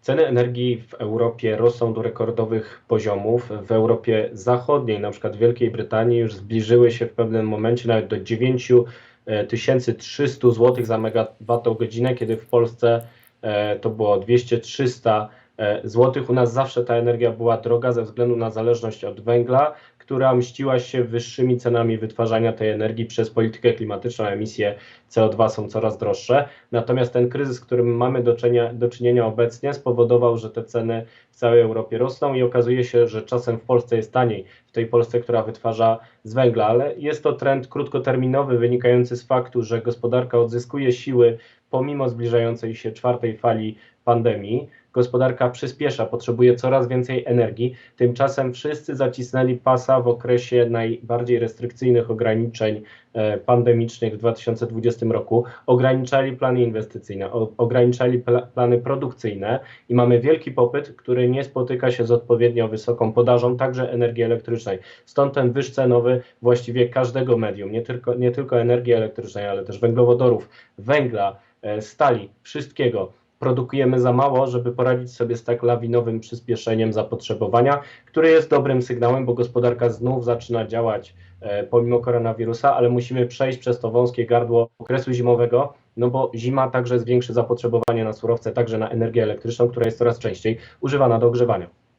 Ceny energii w Europie rosną do rekordowych poziomów. W Europie Zachodniej, na przykład w Wielkiej Brytanii, już zbliżyły się w pewnym momencie nawet do 9300 zł za megawattogodzinę, kiedy w Polsce e, to było 200-300 zł. U nas zawsze ta energia była droga ze względu na zależność od węgla, która mściła się wyższymi cenami wytwarzania tej energii przez politykę klimatyczną. Emisje CO2 są coraz droższe. Natomiast ten kryzys, z którym mamy do czynienia, do czynienia obecnie, spowodował, że te ceny w całej Europie rosną i okazuje się, że czasem w Polsce jest taniej, w tej Polsce, która wytwarza z węgla, ale jest to trend krótkoterminowy, wynikający z faktu, że gospodarka odzyskuje siły pomimo zbliżającej się czwartej fali pandemii. Gospodarka przyspiesza, potrzebuje coraz więcej energii. Tymczasem wszyscy zacisnęli pasa w okresie najbardziej restrykcyjnych ograniczeń e, pandemicznych w 2020 roku. Ograniczali plany inwestycyjne, ograniczali pla, plany produkcyjne i mamy wielki popyt, który nie spotyka się z odpowiednio wysoką podażą także energii elektrycznej. Stąd ten wyż cenowy właściwie każdego medium, nie tylko, nie tylko energii elektrycznej, ale też węglowodorów, węgla, stali, wszystkiego produkujemy za mało, żeby poradzić sobie z tak lawinowym przyspieszeniem zapotrzebowania, które jest dobrym sygnałem, bo gospodarka znów zaczyna działać e, pomimo koronawirusa, ale musimy przejść przez to wąskie gardło okresu zimowego, no bo zima także zwiększy zapotrzebowanie na surowce, także na energię elektryczną, która jest coraz częściej używana do ogrzewania.